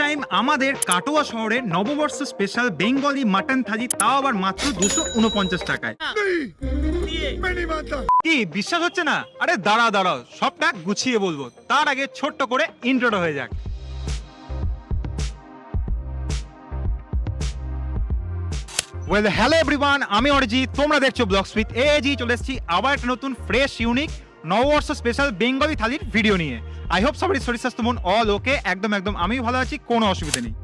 Time আমাদের কাটোয়া শহরে নববর্ষ স্পেশাল বেঙ্গলি মাটন থালি তাও আবার মাত্র দুশো উনপঞ্চাশ টাকায়। কি বিশ্বাস হচ্ছে না? আরে দাঁড়া দাঁড়াও সবটা গুছিয়ে বলব। তার আগে ছোট্ট করে ইন্ট্রোটা হয়ে যাক। ওয়েল হ্যালো এভরিওয়ান আমি অরিজিৎ তোমরা দেখছ ব্লগ স্পিথ এজি চলে এসেছি আবার একটা নতুন ফ্রেশ ইউনিক নববর্ষ স্পেশাল বেঙ্গলি থালির ভিডিও নিয়ে। আই হোপ সবারই শরীর স্বাস্থ্য মন অল ওকে একদম একদম। আমি ভালো আছি, কোনো অসুবিধা নেই।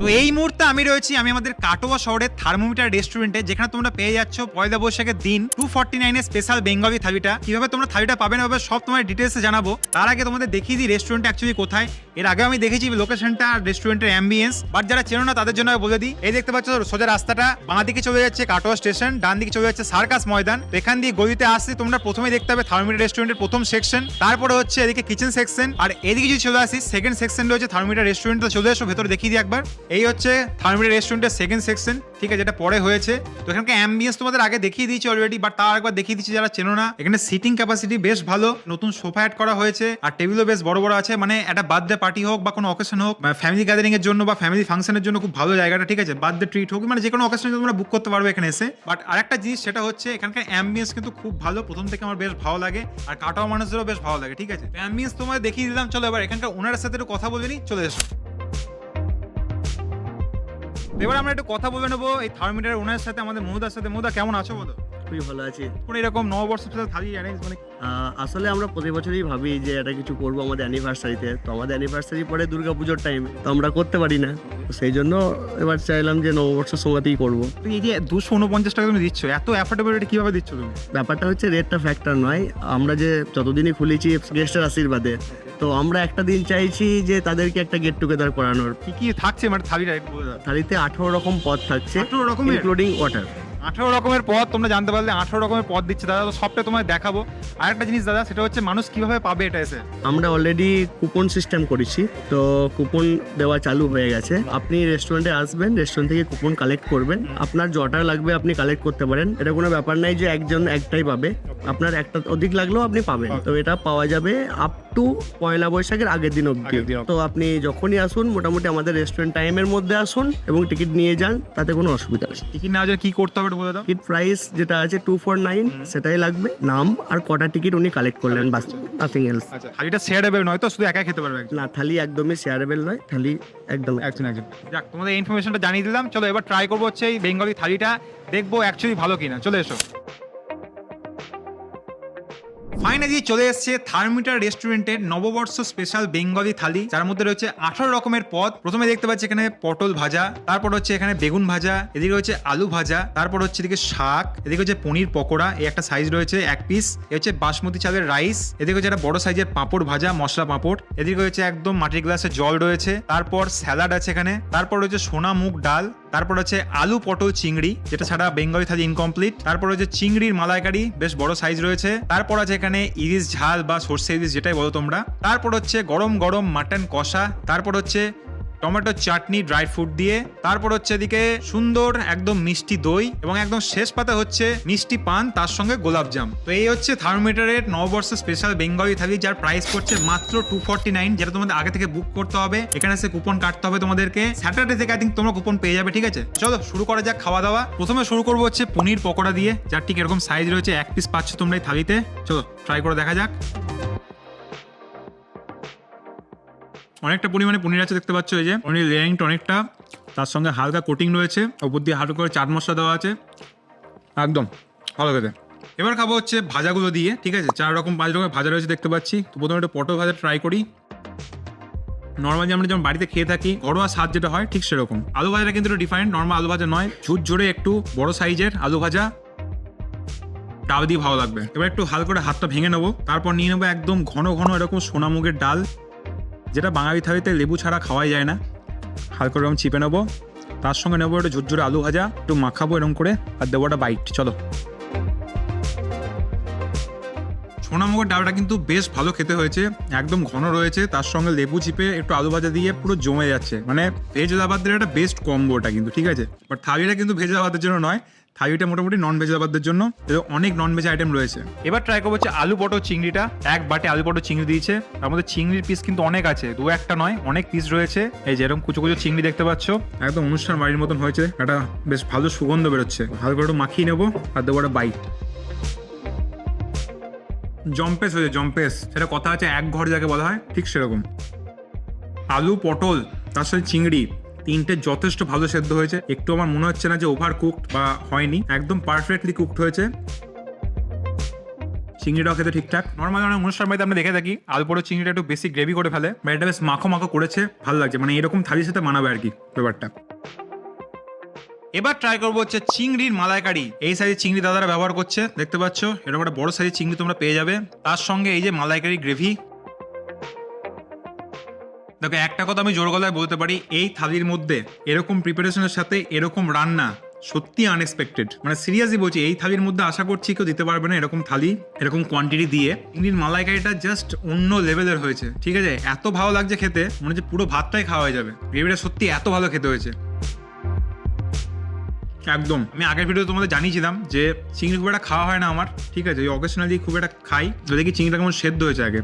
তো এই মুহূর্তে আমি রয়েছি, আমি আমাদের কাটোয়া শহরের থার্মোমিটার রেস্টুরেন্টে যেখানে তোমরা পেয়ে যাচ্ছ পয়লা বৈশাখের দিন টু ফর্টি নাইনের স্পেশাল বেঙ্গলি থালিটা কীভাবে তোমরা থালিটা পাবে না সব তোমার ডিটেলসে জানাব। তার আগে তোমাদের দেখিয়ে দিই রেস্টুরেন্ট অ্যাকচুয়ালি কোথায়। এর আগে আমি দেখেছি লোকেশনটা আর রেস্টুরেন্টের অ্যাম্বিয়েন্স বাট যারা চেনো না, তাদের জন্য বলে দিই। এই দেখতে পাচ্ছ, সোজা রাস্তাটা বাঁ দিকে চলে যাচ্ছে কাটোয়া স্টেশন ডান দিকে চলে যাচ্ছে সার্কাস ময়দান। এখান দিয়ে গলিতে আসতে তোমরা প্রথমে দেখতে হবে থার্মোমিটার রেস্টুরেন্টের প্রথম সেকশন তারপরে হচ্ছে এদিকে কিচেন সেকশন আর এদিকে যদি চলে আসি সেকেন্ড সেকশন রয়েছে থার্মোমিটার রেস্টুরেন্ট চলে এসো, ভেতরে দেখিয়ে দিই একবার। এই হচ্ছে থার্মোমিটার রেস্টুরেন্টের সেকেন্ড সেকশন ঠিক আছে, যেটা পরে হয়েছে। তো এখানকার অ্যাম্বিয়েন্স তোমাদের আগে দেখিয়ে দিয়েছি অলরেডি বাট তার একবার দেখিয়ে দিচ্ছি যারা চেনো না। এখানে সিটিং ক্যাপাসিটি বেশ ভালো, নতুন সোফা অ্যাড করা হয়েছে, আর টেবিলও বেশ বড় বড় আছে। মানে একটা বার্থডে পার্টি হোক বা কোনো অকেশন হোক ফ্যামিলি গ্যাদারিং এর জন্য বা ফ্যামিলি ফাংশনের জন্য খুব ভালো জায়গাটা, ঠিক আছে, বার্থডে ট্রিট হোক মানে যে কোনো অকেশনে তোমরা বুক করতে পারবে এখানে এসে। বাট আরেকটা জিনিস সেটা হচ্ছে, এখানকার অ্যাম্বিয়েন্স কিন্তু খুব ভালো, প্রথম থেকে আমার বেশ ভালো লাগে, আর কাটাও মানুষদেরও বেশ ভালো লাগে, ঠিক আছে। অ্যাম্বিয়েন্স তোমাদের দেখিয়ে দিলাম, চলো এবার এখানকার ওনারের সাথে একটু কথা বলে নি চলে এসো। এবার আমরা একটু কথা বলে নেব। এই থার্মিটার ওনার সাথে আমাদের মহুদার সাথে। মহুদা কেমন আছো বলো? খুবই ভালো আছি। পুরো এরকম নববর্ষ স্পেশাল থালি অ্যারেঞ্জ মানে আসলে আমরা প্রতি বছরই ভাবি যে এটা কিছু করব আমাদের অ্যানিভার্সারিতে তো আমাদের অ্যানিভার্সারি পরে দুর্গাপুজোর টাইম তো আমরা করতে পারি না। সেই জন্য এবার চাইলাম যে নববর্ষের সময়তেই করব। এই যে দুশো উনপঞ্চাশ টাকা তুমি দিচ্ছ এত অ্যাফোর্ডেবল রেটে কীভাবে দিচ্ছ তুমি? ব্যাপারটা হচ্ছে রেটটা ফ্যাক্টর নয়। আমরা যে যতদিনই খুলেছি গেস্টের আশীর্বাদে তো আমরা একটা দিন চাইছি যে তাদেরকে একটা গেট টুগেদার করানোর। কি কি থাকছে মানে থালিটা। থালিতে আঠারো রকম পদ থাকছে আঠেরো রকম ইনক্লুডিং ওয়াটার আঠারো রকমের পদ তোমরা জানতে পারলে আঠারো রকমের পদ দিচ্ছে। দাদা তো সবটা তোমায় দেখাবো। আরেকটা জিনিস দাদা সেটা হচ্ছে মানুষ কীভাবে পাবে এটা এসে? আমরা অলরেডি কুপন সিস্টেম করেছি তো কুপন দেওয়া চালু হয়ে গেছে। আপনি রেস্টুরেন্টে আসবেন রেস্টুরেন্ট থেকে কুপন কালেক্ট করবেন। আপনার যটা লাগবে আপনি কালেক্ট করতে পারেন। এটা কোনো ব্যাপার নাই যে একজন একটাই পাবে। আপনার একটা অধিক লাগলেও আপনি পাবেন। তো এটা পাওয়া যাবে আপ টু পয়লা বৈশাখের আগের দিন অবধি। তো আপনি যখনই আসুন মোটামুটি আমাদের রেস্টুরেন্ট টাইমের মধ্যে আসুন এবং টিকিট নিয়ে যান তাতে কোনো অসুবিধা নেই। টিকিট নেওয়ার জন্য কি করতে হবে একটু বলে দাও। টিকিট প্রাইস যেটা আছে টু ফোর নাইন সেটাই লাগবে। নাম আর কটা টিকিট উনি কালেক্ট করলেন বাস নাথিং এলস আচ্ছা থালিটা শেয়ারেবল নয় তো শুধু একা খেতে পারবে না থালি একদমই শেয়ারেবল নয় থালি একদম একজন একজন। যাক তোমাদের ইনফরমেশনটা জানিয়ে দিলাম। চলো এবার ট্রাই করব হচ্ছে এই বেঙ্গলি থালিটা। দেখব অ্যাকচুয়ালি ভালো কিনা। চলে এসো। ফাইনালি চলে এসেছে থার্মিটার রেস্টুরেন্টের নববর্ষ স্পেশাল বেঙ্গলি থালি, যার মধ্যে রয়েছে আঠারো রকমের পদ। প্রথমে দেখতে পাচ্ছি এখানে পটল ভাজা, তারপর হচ্ছে এখানে বেগুন ভাজা, এদিকে হচ্ছে আলু ভাজা, তারপর হচ্ছে এদিকে শাক, এদিকে হচ্ছে পনির পকোড়া, এই একটা সাইজ রয়েছে এক পিস এ হচ্ছে বাসমতি চালের রাইস এদিকে হচ্ছে একটা বড় সাইজের পাঁপড় ভাজা, মশলা পাঁপড়, এদিকে হচ্ছে একদম মাটির গ্লাসে জল রয়েছে, তারপর স্যালাড আছে এখানে, তারপর রয়েছে সোনা মুগ ডাল তারপর হচ্ছে আলু, পটল, চিংড়ি, যেটা ছাড়া বেঙ্গলি থালি ইনকমপ্লিট তারপর হচ্ছে চিংড়ির মালাইকারি, বেশ বড় সাইজ রয়েছে। তারপর আছে এখানে ইলিশ ঝাল বা সর্ষে ইলিশ যেটাই বলো তোমরা। তারপর হচ্ছে গরম গরম মাটন কষা। তারপর হচ্ছে টমেটো চাটনি ড্রাই ফ্রুট দিয়ে। তারপর হচ্ছে এদিকে সুন্দর একদম মিষ্টি দই এবং একদম শেষ পাতা হচ্ছে মিষ্টি পান, তার সঙ্গে গোলাপ জাম। তো এই হচ্ছে থার্মোমিটারের নববর্ষ স্পেশাল বেঙ্গলি থালি, যার প্রাইস পড়ছে মাত্র টু ফর্টি নাইন যেটা তোমাদের আগে থেকে বুক করতে হবে। এখানে এসে কুপন কাটতে হবে তোমাদেরকে। স্যাটারডে থেকে আই থিঙ্ক তোমরা কুপন পেয়ে যাবে, ঠিক আছে? চলো, শুরু করা যাক খাওয়া দাওয়া। প্রথমে শুরু করব হচ্ছে পনির পকোড়া দিয়ে, যার ঠিক এরকম সাইজ রয়েছে, এক পিস পাচ্ছ তোমরা এই থালিতে। চলো ট্রাই করে দেখা যাক। অনেকটা পরিমাণে পনির আছে, দেখতে পাচ্ছ এই যে। পনির লেয়ারিংটা অনেকটা, তার সঙ্গে হালকা কোটিং রয়েছে, ওপর দিয়ে হালকা করে চাট মশলা দেওয়া আছে। একদম, ভালো খেতে। এবার খাব হচ্ছে ভাজাগুলো দিয়ে, ঠিক আছে? চার রকম, পাঁচ রকমের ভাজা রয়েছে, দেখতে পাচ্ছি। তো প্রথমে একটা পটল ভাজা ট্রাই করি। নর্মালি আমরা যেমন বাড়িতে খেয়ে থাকি, ঘরোয়া স্বাদ যেটা হয়, ঠিক সেরকম। আলু ভাজাটা কিন্তু ডিফারেন্ট নর্মাল আলু ভাজা নয়। ঝুট জোরে একটু বড় সাইজের আলু ভাজা। ডাল দিয়ে ভালো লাগবে। এবার একটু হালকা করে হাতটা ভেঙে নেব। তারপর নিয়ে নেব একদম ঘন ঘন এরকম সোনা মুগের ডাল। যেটা বাঙালি থালিতে লেবু ছাড়া খাওয়াই যায় না। হালকা এরকম চিপে নেব, তার সঙ্গে নেব একটু ঝুরঝুরে আলু ভাজা, একটু মাখাবো এরকম করে, আর দেবো একটা বাইট চলো। সোনামুগের ডালটা কিন্তু বেশ ভালো খেতে হয়েছে, একদম ঘন রয়েছে, তার সঙ্গে লেবু চিপে একটু আলু ভাজা দিয়ে পুরো জমে যাচ্ছে। মানে ভেজ দাবাদের একটা বেস্ট কম্বো ওটা কিন্তু, ঠিক আছে? বাট থালিটা কিন্তু ভেজ দাবাদের জন্য নয় থালিটা মোটামুটি নন ভেজ লাভারদের জন্য অনেক নন ভেজ আইটেম রয়েছে। এবার ট্রাই করব হচ্ছে আলু পটো চিংড়িটা। এক বাটে আলু পটো চিংড়ি দিয়েছে। তার মধ্যে চিংড়ির পিস কিন্তু অনেক আছে। দু একটা নয়, অনেক পিস রয়েছে। এই যেরকম কুচো কুচো চিংড়ি দেখতে পাচ্ছ। একদম অনুষ্ঠান বাড়ির মতন হয়েছে। একটা বেশ ভালো সুগন্ধ বেরোচ্ছে। ভালো করে একটু মাখিয়ে নেব আর দেবো একটা বাইট জম্পেস হয়েছে জম্পেস সেটা কথা আছে, এক ঘর যাকে বলা হয়, ঠিক সেরকম। আলু পটল, তার সাথে চিংড়ি। তিনটে যথেষ্ট ভালো সেদ্ধ হয়েছে। একটু আমার মনে হচ্ছে না যে ওভার কুকড বা হয়নি। একদম পারফেক্টলি কুকড হয়েছে। চিংড়িটাও খেতে ঠিকঠাক। নর্মাল অনেক অনুষ্ঠান বাড়িতে আমরা দেখে থাকি আলু পড়ো চিংড়িটা একটু বেশি গ্রেভি করে ফেলে। বা এটা বেশ মাখো মাখো করেছে, ভালো লাগছে। মানে এরকম থালির সাথে মানাবে আর কি ব্যাপারটা। এবার ট্রাই করব হচ্ছে চিংড়ির মালাইকারি। এই সাইজের চিংড়ি দাদারা ব্যবহার করছে। দেখতে পাচ্ছ? এরকম একটা বড় সাইজের চিংড়ি তোমরা পেয়ে যাবে। তার সঙ্গে এই যে মালাইকারি গ্রেভি দেখো, একটা কথা আমি জোর গলায় বলতে পারি, এই থালির মধ্যে এরকম প্রিপারেশনের সাথে এরকম রান্না সত্যি আনএক্সপেক্টেড মানে সিরিয়াসলি বলছি, এই থালির মধ্যে আশা করছি কেউ দিতে পারবে না এরকম থালি, এরকম কোয়ান্টিটি দিয়ে। চিংড়ির মালাইকারিটা জাস্ট অন্য লেভেলের হয়েছে, ঠিক আছে? এত ভালো লাগছে খেতে, মনে হচ্ছে পুরো ভাতটাই খাওয়া হয়ে যাবে। গ্রেভিটা সত্যি এত ভালো খেতে হয়েছে। একদম। আমি আগের ভিডিও তোমাদের জানিয়েছিলাম যে চিংড়ি খুব একটা খাওয়া হয় না আমার, ঠিক আছে? ওই অকেশনালি খুব একটা খাই। যদি কি চিংড়িটা কেমন সেদ্ধ হয়েছে আগে।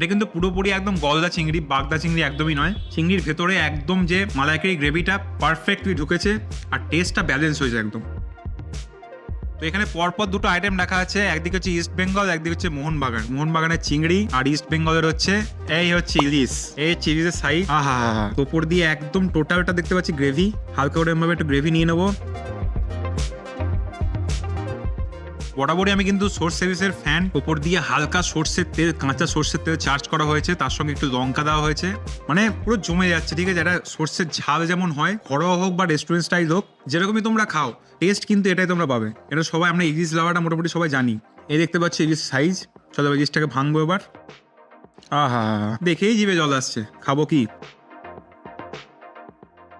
এটা কিন্তু পুরোপুরি একদম গলদা চিংড়ি বাগদা চিংড়ি একদমই নয়। চিংড়ির ভেতরে একদম যে মালাইকারি গ্রেভিটা পারফেক্টলি ঢুকেছে আর টেস্টটা ব্যালেন্স হয়েছে একদম। তো এখানে পরপর দুটো আইটেম রাখা আছে একদিকে হচ্ছে ইস্ট বেঙ্গল একদিকে হচ্ছে মোহনবাগান মোহনবাগানের চিংড়ি আর ইস্ট বেঙ্গলের হচ্ছে এই হচ্ছে ইলিশ এই হচ্ছে ইলিশের সাইজ আহা উপর দিয়ে একদম টোটালটা দেখতে পাচ্ছি গ্রেভি হালকা করে এমভাবে একটু গ্রেভি নিয়ে নেব। বরাবরই আমি কিন্তু সোর্স ফ্যান ওপর দিয়ে হালকা সর্ষের তেল, কাঁচা সর্ষের তেল চার্জ করা হয়েছে, তার সঙ্গে একটু লঙ্কা দেওয়া হয়েছে। মানে পুরো জমে যাচ্ছে, ঠিক আছে? এটা সর্ষের ঝাল যেমন হয়, ঘরোয়া হোক বা রেস্টুরেন্ট স্টাইল হোক, যেরকমই তোমরা খাও টেস্ট কিন্তু এটাই তোমরা পাবে। এটা সবাই, আমরা ইলিশ লাভাটা মোটামুটি সবাই জানি। এই দেখতে পাচ্ছি ইলিশ সাইজ চলো ইলিশটাকে ভাঙবো এবার। আহা, দেখেই জিভে জল আসছে। খাব কি?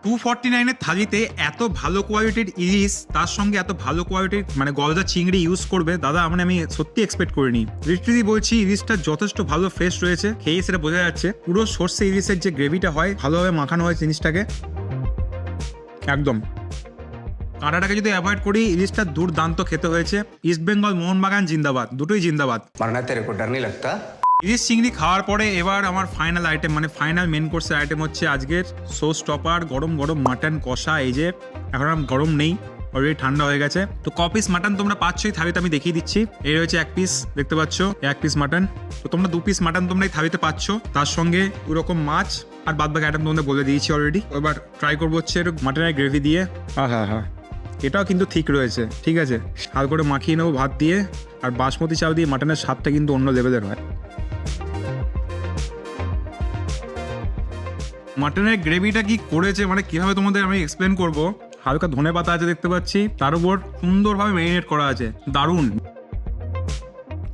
টু ফর্টি নাইনের থালিতে এত ভালো কোয়ালিটির ইলিশ, তার সঙ্গে এত ভালো কোয়ালিটির মানে গলদা চিংড়ি ইউজ করবে, দাদা মানে আমি সত্যি এক্সপেক্ট করিনি। লিটারেলি বলছি, ইলিশটা যথেষ্ট ভালো ফ্রেশ রয়েছে খেয়ে সেটা বোঝা যাচ্ছে। পুরো সর্ষে ইলিশের যে গ্রেভিটা হয়, ভালোভাবে মাখানো হয় জিনিসটাকে। একদম। কাঁটাটাকে যদি অ্যাভয়েড করি, ইলিশটা দুর্দান্ত খেতে হয়েছে। ইস্ট বেঙ্গল মোহনবাগান জিন্দাবাদ, দুটোই জিন্দাবাদ। মারনা, তেরে কো লাগতা। ইলিশ চিংড়ি খাওয়ার পরে এবার আমার ফাইনাল আইটেম মানে ফাইনাল মেন কোর্সের আইটেম হচ্ছে আজকের সোস টপার গরম গরম মাটন কষা। এই যে এখন আর গরম নেই অলরেডি ঠান্ডা হয়ে গেছে। তো ক পিস মাটন তোমরা পাচ্ছই থাবিতে আমি দেখিয়ে দিচ্ছি। এই রয়েছে এক পিস দেখতে পাচ্ছ? এক পিস মাটন তো তোমরা দু পিস মাটন তোমরা এই থাবিতে পাচ্ছ। তার সঙ্গে ওরকম মাছ আর বাদ বাকি আইটেম তোমাদের বলে দিয়েছি অলরেডি এবার ট্রাই করব হচ্ছে মাটনের গ্রেভি দিয়ে। হ্যাঁ হ্যাঁ এটাও কিন্তু ঠিক রয়েছে ঠিক আছে? হাল করে মাখিয়ে নেব ভাত দিয়ে। আর বাসমতি চাল দিয়ে মাটনের স্বাদটা কিন্তু অন্য লেভেলের হয়। মাটনের গ্রেভিটা কি করেছে মানে কীভাবে তোমাদের আমি এক্সপ্লেন করব। হালকা ধনে পাতা আছে দেখতে পাচ্ছি, তার উপর সুন্দরভাবে ম্যারিনেট করা আছে, দারুণ।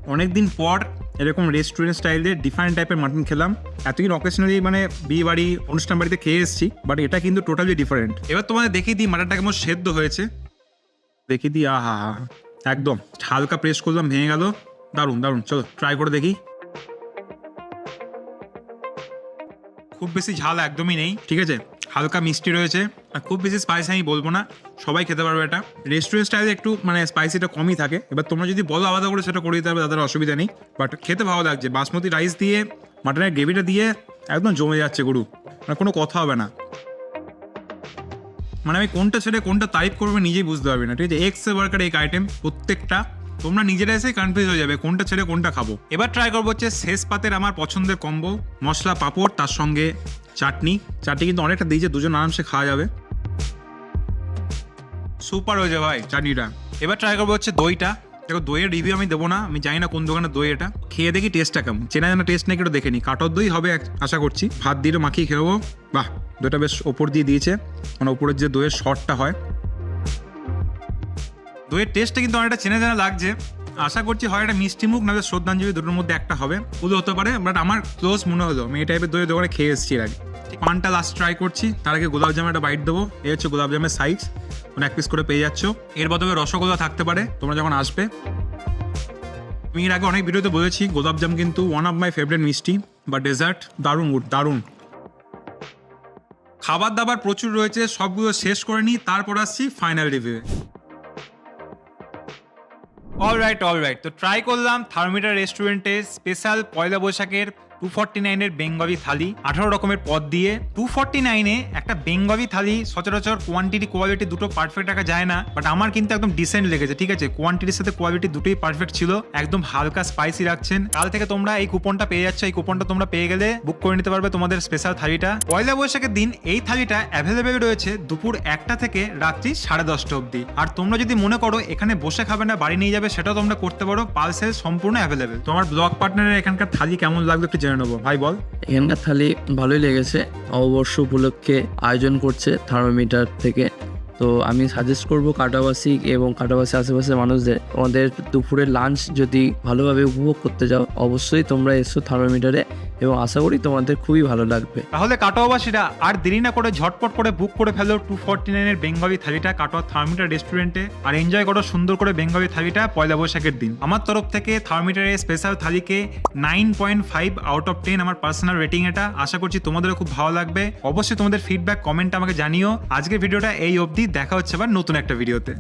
অনেকদিন পর এরকম রেস্টুরেন্ট স্টাইলে ডিফারেন্ট টাইপের মাটন খেলাম। এতদিন অকেশনালি মানে বিয়ে বাড়ি অনুষ্ঠান বাড়িতে খেয়ে এসেছি বাট এটা কিন্তু টোটালি ডিফারেন্ট এবার তোমাদের দেখিয়ে দিই মাটনটা কেমন সেদ্ধ হয়েছে। দেখিয়ে দিই, আহা হা একদম, হালকা প্রেস করলাম, ভেঙে গেল। দারুণ দারুণ, চলো ট্রাই করে দেখি। খুব বেশি ঝাল একদমই নেই, ঠিক আছে? হালকা মিষ্টি রয়েছে, আর খুব বেশি স্পাইসি আমি বলব না, সবাই খেতে পারবে এটা। রেস্টুরেন্ট স্টাইলে একটু মানে স্পাইসিটা কমই থাকে। এবার তোমরা যদি বলো আলাদা করে সেটা করে দিতে পারবে তাদের অসুবিধা নেই। বাট খেতে ভালো লাগছে। বাসমতি রাইস দিয়ে মাটনের গ্রেভিটা দিয়ে একদম জমে যাচ্ছে গরু। মানে কোনো কথা হবে না। মানে আমি কোনটা ছেড়ে কোনটা তারিফ করবে নিজেই বুঝতে পারবি না, ঠিক আছে? এক্স বার্কার এক আইটেম প্রত্যেকটা তোমরা নিজেরা এসে কনফিউজ হয়ে যাবে, কোনটা ছেড়ে কোনটা খাব। এবার ট্রাই করব হচ্ছে শেষ পাতের আমার পছন্দের কম্বো মশলা, পাঁপড়, তার সঙ্গে চাটনি। চাটনি কিন্তু অনেকটা দিয়েছে, দুজন আরামসে খাওয়া যাবে। সুপার হয়েছে ভাই চাটনিটা। এবার ট্রাই করব হচ্ছে দইটা। দেখো, দইয়ের রিভিউ আমি দেবো না, আমি জানি না কোন দোকানে দই এটা। খেয়ে দেখি টেস্টটা কেমন। চেনা জানা টেস্ট নাকি একটু দেখে নি। কাঠর দই হবে আশা করছি। ভাত দিয়ে মাখিয়ে খেয়ে নেব। বাহ, দইটা বেশ ওপর দিয়ে দিয়েছে। মানে ওপরের যে দইয়ের শটটা হয়। দইয়ের টেস্টটা কিন্তু অনেকটা চেনা জানা লাগছে। আশা করছি হয় একটা মিষ্টি মুখ নাহলে শ্রদ্ধাঞ্জলি দুটোর মধ্যে একটা হবে। পুজো হতে পারে বাট আমার ক্লোজ মনে হলো। আমি এই টাইপের দইয়ের দোকানে খেয়ে এসেছি এর আগে। পানটা লাস্ট ট্রাই করছি। তার আগে গোলাপ জামের একটা বাইট দেবো। এই হচ্ছে গোলাপ জামের সাইজ মানে এক পিস করে পেয়ে যাচ্ছ। এর বদলে রসগোল্লা থাকতে পারে। তোমরা যখন আসবে। আমি এর আগে অনেক ভিডিওতে বলেছি গোলাপ জাম কিন্তু ওয়ান অফ মাই ফেভারিট মিষ্টি বা ডেজার্ট দারুণ গুড দারুণ। খাবার দাবার প্রচুর রয়েছে সবগুলো শেষ করে নিই তারপর আসছি ফাইনাল রিভিউ অলরাইট অলরাইট তো ট্রাই করলাম থার্মিটার রেস্টুরেন্টে স্পেশাল পয়লা বৈশাখের টু ফর্টি নাইনের বেঙ্গলি থালি, আঠারো রকমের পদ দিয়ে টু ফর্টি নাইনে একটা বেঙ্গলি থালি, সচরাচর কোয়ান্টিটি কোয়ালিটি দুটো পারফেক্ট রাখা যায় না বাট আমার কিন্তু একদম ডিসেন্ট লেগেছে, ঠিক আছে? কোয়ান্টিটির সাথে কোয়ালিটি দুটোই পারফেক্ট ছিল, একদম হালকা স্পাইসি রাখছেন। কাল থেকে তোমরা এই কুপনটা পেয়ে যাচ্ছ, এই কুপনটা তোমরা পেয়ে গেলে বুক করে নিতে পারবে তোমাদের স্পেশাল থালিটা। পয়লা বৈশাখের দিন এই থালিটা অ্যাভেলেবেল রয়েছে দুপুর একটা থেকে রাত্রি সাড়ে দশটা অবধি। আর তোমরা যদি মনে করো এখানে বসে খাবে না, বাড়ি নিয়ে যাবে, সেটাও তোমরা করতে পারো পালসেল সম্পূর্ণ অ্যাভেলেবেল তোমার ব্লগ পার্টনারের এখানকার থালি কেমন লাগবে একটু জেনে নেব। ভাই, বল। এখানকার থালি ভালোই লেগেছে, অবশ্য উপলক্ষে আয়োজন করছে থার্মোমিটার থেকে। তো আমি সাজেস্ট করব কাটাবাসী এবং কাটাবাসী আশেপাশের মানুষদের আমাদের দুপুরের লাঞ্চ যদি ভালোভাবে উপভোগ করতে যাও অবশ্যই তোমরা এসো থার্মোমিটারে এবং আশা করি তোমাদের খুবই ভালো লাগবে। তাহলে কাটোয়াবাসীরা, আর দেরি না করে ঝটপট করে বুক করে ফেলো টু ফর্টি নাইনের বেঙ্গলি থালিটা কাটোয়া থার্মিটার রেস্টুরেন্টে আর এনজয় করো সুন্দর করে বেঙ্গলি থালিটা পয়লা বৈশাখের দিন। আমার তরফ থেকে থার্মিটারের special থালিকে nine point five out of ten আমার পার্সোনাল রেটিং এটা। আশা করছি তোমাদেরও খুব ভালো লাগবে। অবশ্যই তোমাদের ফিডব্যাক কমেন্ট আমাকে জানিও। আজকের ভিডিওটা এই অবধি। দেখা হচ্ছে আবার নতুন একটা ভিডিওতে